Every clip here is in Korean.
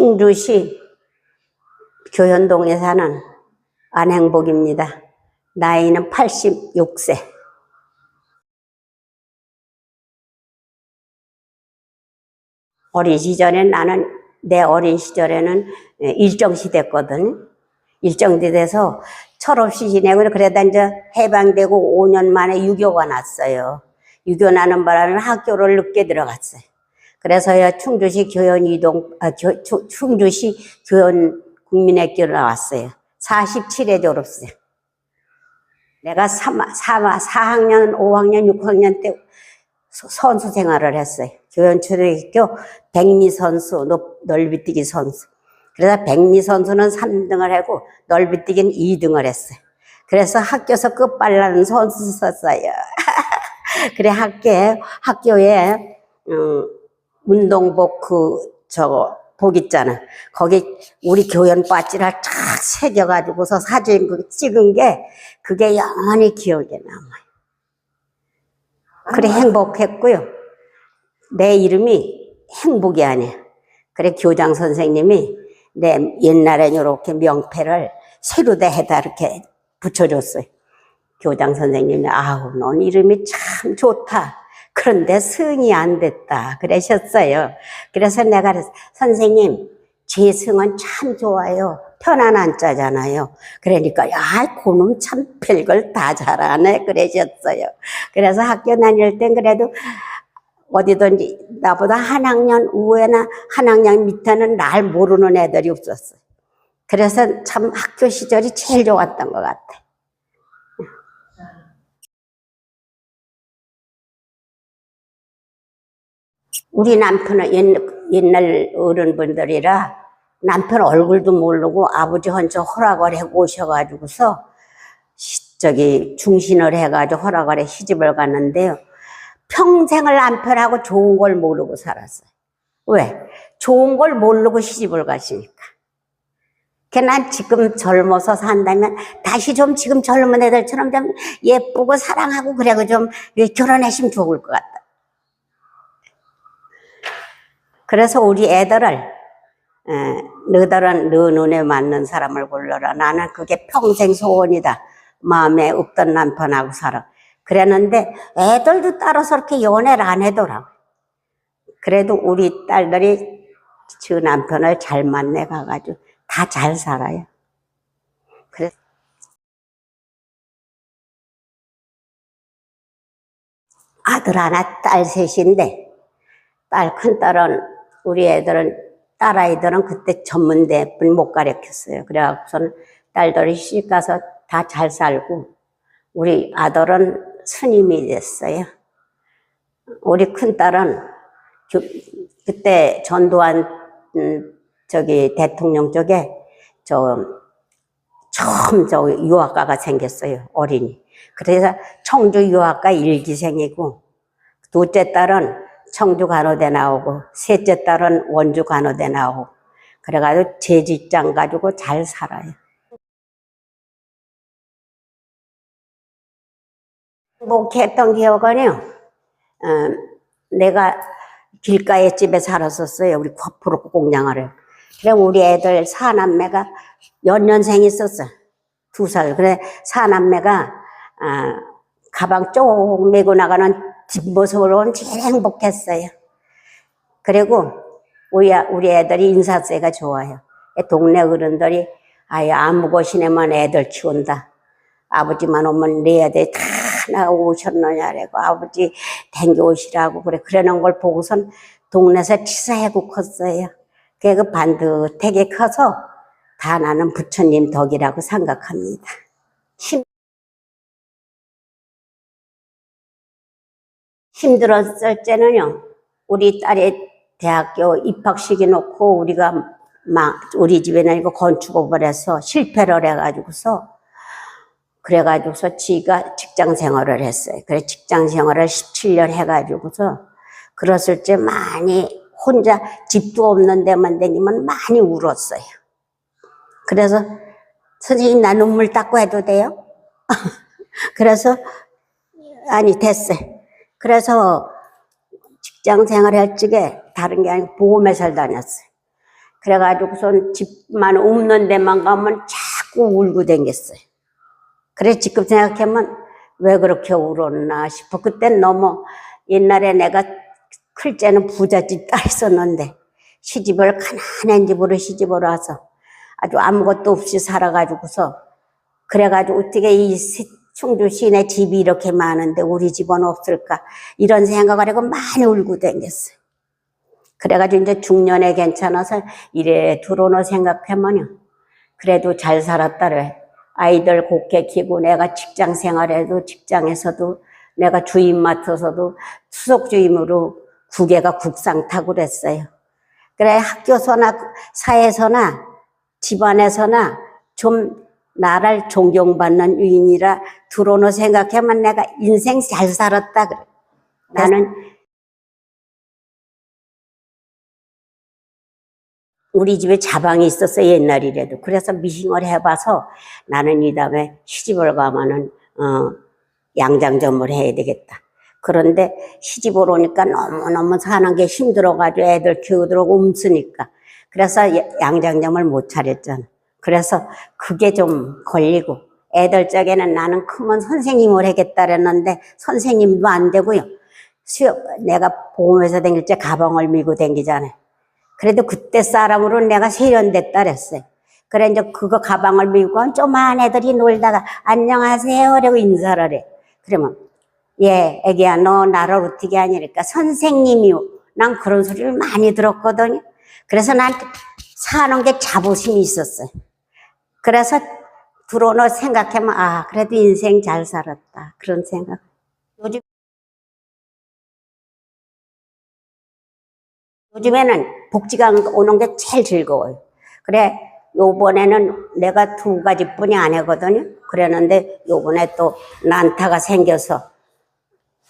충주시 교현동에 사는 안행복입니다. 나이는 86세. 어린 시절에 나는 내 어린 시절에는 일정시 됐거든. 일정시 돼서 철없이 지내고 그러다 이제 해방되고 5년 만에 유교가 났어요. 유교 나는 바람에 학교를 늦게 들어갔어요. 그래서야 충주시 교연 이동, 아, 교- 추- 충주시 교연 국민학교를 나왔어요. 47회 졸업생. 내가 3, 4, 4학년, 5학년, 6학년 때 서- 선수 생활을 했어요. 교연초등학교 백미 선수, 높- 넓이뛰기 선수. 그래서 백미 선수는 3등을 하고 넓이뛰기는 2등을 했어요. 그래서 학교에서 끝발라는 선수 썼어요. 그래 학교에 학교에 음, 운동복 그 저거 복 있잖아. 거기 우리 교연 바지를 쫙 새겨가지고서 사진 그 찍은 게 그게 영원히 기억에 남아요. 그래 행복했고요. 내 이름이 행복이 아니야. 그래 교장 선생님이 내 옛날에 이렇게 명패를 세로대 해다 이렇게 붙여줬어요. 교장 선생님이 아우 넌 이름이 참 좋다. 그런데 승이 안 됐다. 그러셨어요. 그래서 내가. 선생님 제 승은 참 좋아요. 편안한 자잖아요. 그러니까 야 그놈 참 별걸 다 잘하네 그러셨어요. 그래서 학교 다닐 땐 그래도 어디든지 나보다 한 학년 우에나 한 학년 밑에는 날 모르는 애들이 없었어요. 그래서 참 학교 시절이 제일 좋았던 것 같아. 우리 남편은 옛, 옛날 어른분들이라 남편 얼굴도 모르고 아버지 혼자 허락을 하고 오셔가지고서 시- 저기 중신을 해가지고 허락을 해 시집을 갔는데요. 평생을 남편하고 좋은 걸 모르고 살았어요. 왜? 좋은 걸 모르고 시집을 가시니까. 그난 지금 젊어서 산다면 다시 좀 지금 젊은 애들처럼 좀 예쁘고 사랑하고 그래고 좀 결혼하시면 좋을 것 같다. 그래서 우리 애들을 에, 너들은 너 눈에 맞는 사람을 골라라. 나는 그게 평생 소원이다. 마음에 없던 남편하고 살아. 그랬는데 애들도 따라서 이렇게 연애를 안 하더라고. 그래도 우리 딸들이 저 남편을 잘 만나 가가지고 다 잘 살아요. 아들 하나, 딸 셋인데 딸 큰 딸은 우리 애들은 딸 아이들은 그때 전문대를 못 가르쳤어요. 그래갖고서는 딸들이 시집 가서 다 잘 살고 우리 아들은 스님이 됐어요. 우리 큰 딸은 교- 그때 전두환 음, 저기 대통령 쪽에 저 처음 저 유학가가 생겼어요 어린이. 그래서 청주 유학가 일기생이고 둘째 딸은 청주 간호대 나오고 셋째 딸은 원주 간호대 나오고 그래가지고 제 직장 가지고 잘 살아요. 행복했던 기억은요. 어, 내가 길가에 집에 살았었어요. 우리 코프로 공장을. 그래 우리 애들 사남매가 연년생 있었어. 두 살. 그래 사남매가 아, 가방 쪽 메고 나가는 뒷모습으로는 제일 행복했어요. 그리고 우리, 우리 애들이 인사세가 좋아요. 동네 어른들이 아예 아무 곳이내만 애들 키운다. 아버지만 오면 네 애들 다 나오셨느냐라고 아버지 댕겨오시라고 그래 그러는 걸 보고선 동네에서 치사하고 컸어요. 그 반듯하게 커서 다 나는 부처님 덕이라고 생각합니다. 힘, 힘들었을 때는요, 우리 딸이 대학교 입학시키 놓고 우리가 막 우리 집에는 이거 건축업을 해서 실패를 해가지고서 그래가지고서 지가 직장 생활을 했어요. 그래 직장 생활을 17년 해가지고서 그랬을 때 많이 혼자 집도 없는 데만 다니면 많이 울었어요. 그래서 선생님 나 눈물 닦고 해도 돼요? 그래서 아니 됐어요. 그래서 직장 생활할 적에 다른 게 아니고 보험회사를 다녔어요. 그래가지고선 집만 없는 데만 가면 자꾸 울고 댕겼어요. 그래 지금 생각하면 왜 그렇게 울었나 싶어. 그땐 너무 옛날에 내가 클 때는 부잣집 딸 있었는데 시집을 가난한 집으로 시집을 와서 아주 아무것도 없이 살아가지고서 그래가지고 어떻게 이 시- 충주 시내 집이 이렇게 많은데 우리 집은 없을까 이런 생각을 하고 많이 울고 댕겼어요. 그래가지고 이제 중년에 괜찮아서 이래 들어오는 생각하면요. 그래도 잘 살았다래. 아이들 곱게 키고 내가 직장 생활해도 직장에서도 내가 주임 맡아서도 수석 주임으로 국회가 국상 타고 그랬어요. 그래 학교서나 사회서나 집안에서나 좀 나를 존경받는 유인이라 들어오는 생각하면 내가 인생 잘 살았다. 나는 우리 집에 자방이 있었어 옛날이라도 그래서 미싱을 해봐서 나는 이 다음에 시집을 가면은 어, 양장점을 해야 되겠다. 그런데 시집을 오니까 너무너무 사는 게 힘들어가지고 애들 키우도록 움쓰니까 그래서 야- 양장점을 못 차렸잖아. 그래서 그게 좀 걸리고 애들 쪽에는 나는 크면 선생님을 하겠다 그랬는데 선생님도 안 되고요. 수업 내가 보험회사 다닐 때 가방을 밀고 다니잖아요. 그래도 그때 사람으로 내가 세련됐다 그랬어요. 그래, 이제 그거 가방을 밀고 조그만 애들이 놀다가 안녕하세요. 라고 인사를 해. 그러면, 예, 애기야, 너 나를 어떻게 하냐니까 선생님이요. 난 그런 소리를 많이 들었거든요. 그래서 난 사는 게 자부심이 있었어요. 그래서 들어오는 생각하면, 아, 그래도 인생 잘 살았다. 그런 생각. 요즘 요즘에는 복지가 오는 게 제일 즐거워요. 그래, 요번에는 내가 두 가지뿐이 안 하거든요. 그랬는데 요번에 또 난타가 생겨서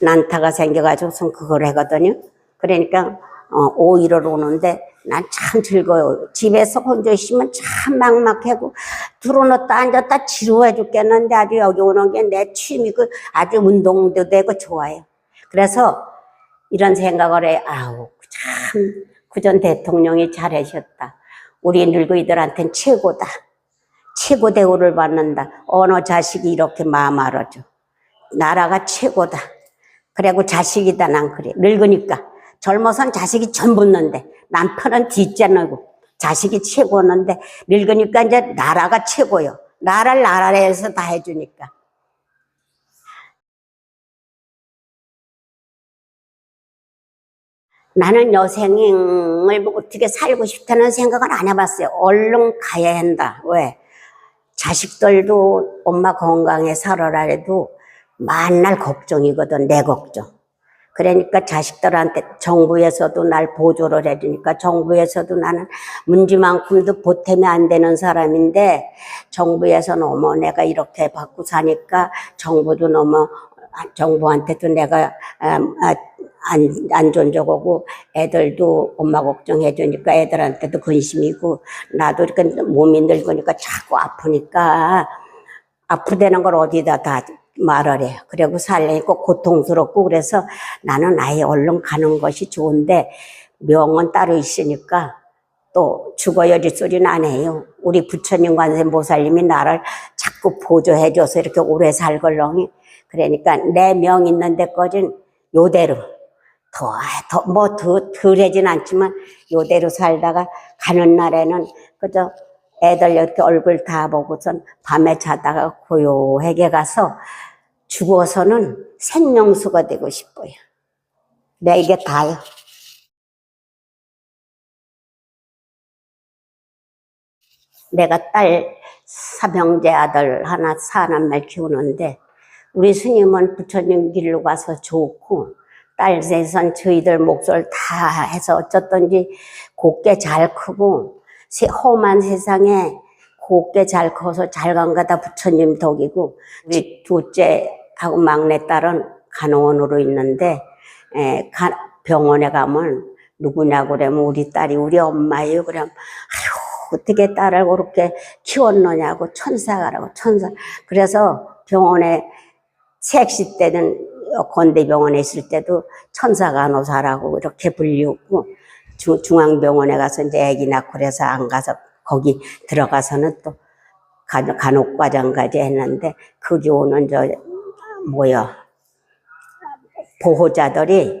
난타가 생겨가지고선 그걸 하거든요. 그러니까 어, 5, 1월 오는데 난 참 즐거워요. 집에서 혼자 있으면 참 막막하고 들어놓다 앉았다 지루해 죽겠는데 아주 여기 오는 게 내 취미고 아주 운동도 되고 좋아요. 그래서 이런 생각을 해. 아우, 참, 그전 대통령이 잘하셨다. 우리 늙은이들한테는 최고다. 최고 대우를 받는다. 어느 자식이 이렇게 마음 알아줘. 나라가 최고다. 그리고 자식이다, 난 그래. 늙으니까. 젊어선 자식이 전부는데, 남편은 뒷째너고, 자식이 최고였는데, 늙으니까 이제 나라가 최고요. 나라를 나라에서 다 해주니까. 나는 여생을 뭐 어떻게 살고 싶다는 생각은 안 해봤어요. 얼른 가야 한다. 왜? 자식들도 엄마 건강에 살아라 해도 만날 걱정이거든, 내 걱정. 그러니까 자식들한테 정부에서도 날 보조를 해주니까 정부에서도 나는 문제만큼도 보탬이 안 되는 사람인데 정부에서 너무 내가 이렇게 받고 사니까 정부도 너무 정부한테도 내가 음, 아, 안, 안 존적하고 애들도 엄마 걱정해 주니까 애들한테도 근심이고 나도 이렇게 몸이 늙으니까 자꾸 아프니까 아프다는 걸 어디다 다 말을 해. 그리고 살려니까 고통스럽고 그래서 나는 아예 얼른 가는 것이 좋은데 명은 따로 있으니까 또 죽어야지 소리는 안 해요. 우리 부처님 관세 모살님이 나를 자꾸 보조해줘서 이렇게 오래 살걸렁이. 그러니까 내 명 있는 데까진 요대로 더, 더, 뭐, 더, 덜하진 않지만, 요대로 살다가 가는 날에는 그저 애들 이렇게 얼굴 다 보고선 밤에 자다가 고요하게 가서 죽어서는 생명수가 되고 싶어요. 내 이게 다요. 내가 딸 사병제 아들 하나 사남매 키우는데 우리 스님은 부처님 길로 가서 좋고 딸 셋은 저희들 목소리를 다 해서 어쩌든지 곱게 잘 크고 세- 험한 세상에 곱게 잘 커서 잘 간 거다 부처님 덕이고 우리 둘째 하고 막내딸은 간호원으로 있는데 에, 가- 병원에 가면 누구냐고 그러면 우리 딸이 우리 엄마예요. 그러면 아휴 어떻게 딸을 그렇게 키웠느냐고 천사가라고 천사. 그래서 병원에 색시 때는 건대병원에 있을 때도 천사 간호사라고 이렇게 불리고 중, 중앙병원에 가서 이제 아기 낳고 그래서 안 가서 거기 들어가서는 또 간- 간혹과정까지 했는데 거기 오는 저 뭐야? 보호자들이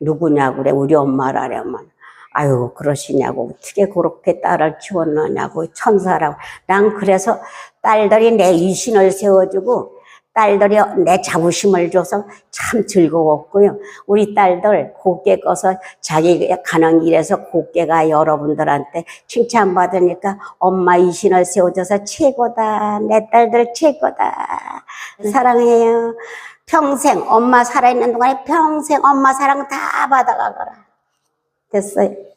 누구냐고 그래 우리 엄마라려면 아유 그러시냐고. 어떻게 그렇게 딸을 키웠느냐고 천사라고. 난 그래서 딸들이 내 이신을 세워주고 딸들이 내 자부심을 줘서 참 즐거웠고요. 우리 딸들 곱게 꺼서 자기 가는 길에서 곱게가 여러분들한테 칭찬받으니까 엄마 이 신을 세워줘서 최고다. 내 딸들 최고다. 사랑해요. 평생 엄마 살아있는 동안에 평생 엄마 사랑 다 받아가거라. 됐어요.